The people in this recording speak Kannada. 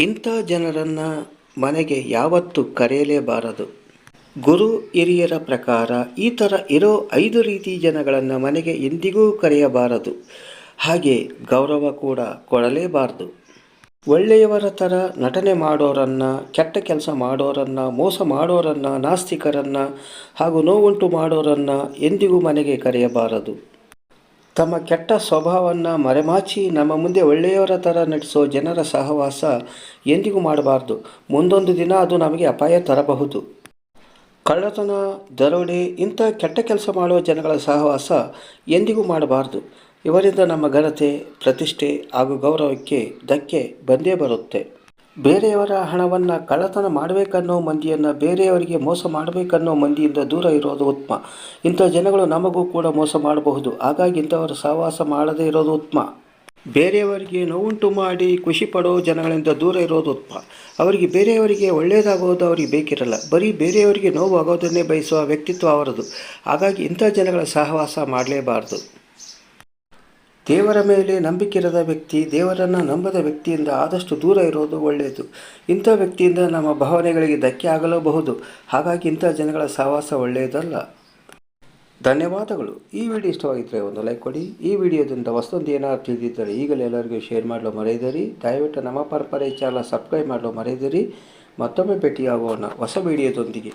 ಇಂಥ ಜನರನ್ನು ಮನೆಗೆ ಯಾವತ್ತೂ ಕರೆಯಲೇಬಾರದು. ಗುರು ಹಿರಿಯರ ಪ್ರಕಾರ ಈ ಥರ ಇರೋ ಐದು ರೀತಿ ಜನಗಳನ್ನು ಮನೆಗೆ ಎಂದಿಗೂ ಕರೆಯಬಾರದು. ಹಾಗೆ ಗೌರವ ಕೂಡ ಕೊಡಲೇಬಾರದು. ಒಳ್ಳೆಯವರ ಥರ ನಟನೆ ಮಾಡೋರನ್ನು, ಕೆಟ್ಟ ಕೆಲಸ ಮಾಡೋರನ್ನು, ಮೋಸ ಮಾಡೋರನ್ನು, ನಾಸ್ತಿಕರನ್ನು ಹಾಗೂ ನೋವುಂಟು ಮಾಡೋರನ್ನು ಎಂದಿಗೂ ಮನೆಗೆ ಕರೆಯಬಾರದು. ತಮ್ಮ ಕೆಟ್ಟ ಸ್ವಭಾವವನ್ನು ಮರೆಮಾಚಿ ನಮ್ಮ ಮುಂದೆ ಒಳ್ಳೆಯವರ ಥರ ನಡೆಸೋ ಜನರ ಸಹವಾಸ ಎಂದಿಗೂ ಮಾಡಬಾರ್ದು. ಮುಂದೊಂದು ದಿನ ಅದು ನಮಗೆ ಅಪಾಯ ತರಬಹುದು. ಕಳ್ಳತನ, ದರೋಡೆ ಇಂಥ ಕೆಟ್ಟ ಕೆಲಸ ಮಾಡುವ ಜನಗಳ ಸಹವಾಸ ಎಂದಿಗೂ ಮಾಡಬಾರ್ದು. ಇವರಿಂದ ನಮ್ಮ ಘನತೆ, ಪ್ರತಿಷ್ಠೆ ಹಾಗೂ ಗೌರವಕ್ಕೆ ಧಕ್ಕೆ ಬಂದೇ ಬರುತ್ತೆ. ಬೇರೆಯವರ ಹಣವನ್ನು ಕಳ್ಳತನ ಮಾಡಬೇಕನ್ನೋ ಮಂದಿಯನ್ನು ಬೇರೆಯವರಿಗೆ ಮೋಸ ಮಾಡಬೇಕನ್ನೋ ಮಂದಿಯಿಂದ ದೂರ ಇರೋದು ಉತ್ತಮ. ಇಂಥ ಜನಗಳು ನಮಗೂ ಕೂಡ ಮೋಸ ಮಾಡಬಹುದು. ಹಾಗಾಗಿ ಇಂಥವರು ಸಹವಾಸ ಮಾಡದೇ ಇರೋದು ಉತ್ತಮ. ಬೇರೆಯವರಿಗೆ ನೋವುಂಟು ಮಾಡಿ ಖುಷಿ ಪಡೋ ಜನಗಳಿಂದ ದೂರ ಇರೋದು ಉತ್ತಮ. ಅವರಿಗೆ ಬೇರೆಯವರಿಗೆ ಒಳ್ಳೆಯದಾಗೋದು ಅವರಿಗೆ ಬೇಕಿರಲ್ಲ. ಬರೀ ಬೇರೆಯವರಿಗೆ ನೋವು ಆಗೋದನ್ನೇ ಬಯಸುವ ವ್ಯಕ್ತಿತ್ವ ಅವರದು. ಹಾಗಾಗಿ ಇಂಥ ಜನಗಳ ಸಹವಾಸ ಮಾಡಲೇಬಾರ್ದು. ದೇವರ ಮೇಲೆ ನಂಬಿಕೆ ಇರದ ವ್ಯಕ್ತಿ, ದೇವರನ್ನು ನಂಬದ ವ್ಯಕ್ತಿಯಿಂದ ಆದಷ್ಟು ದೂರ ಇರೋದು ಒಳ್ಳೆಯದು. ಇಂಥ ವ್ಯಕ್ತಿಯಿಂದ ನಮ್ಮ ಭಾವನೆಗಳಿಗೆ ಧಕ್ಕೆ ಆಗಲೂಬಹುದು. ಹಾಗಾಗಿ ಇಂಥ ಜನಗಳ ಸಹವಾಸ ಒಳ್ಳೆಯದಲ್ಲ. ಧನ್ಯವಾದಗಳು. ಈ ವಿಡಿಯೋ ಇಷ್ಟವಾಗಿದ್ದರೆ ಒಂದು ಲೈಕ್ ಕೊಡಿ. ಈ ವಿಡಿಯೋದಿಂದ ಹೊಸದೊಂದು ಏನಾದ್ರು ತಿಳಿದಿದ್ದರೆ ಈಗಲೇ ಎಲ್ಲರಿಗೂ ಶೇರ್ ಮಾಡಲು ಮರೆಯದಿರಿ. ದಯವಿಟ್ಟು ನಮ್ಮ ಪರಂಪರೆ ಚಾನಲ್ ಸಬ್ಸ್ಕ್ರೈಬ್ ಮಾಡಲು ಮರೆಯದಿರಿ. ಮತ್ತೊಮ್ಮೆ ಭೇಟಿಯಾಗೋಣ ಹೊಸ ವಿಡಿಯೋದೊಂದಿಗೆ.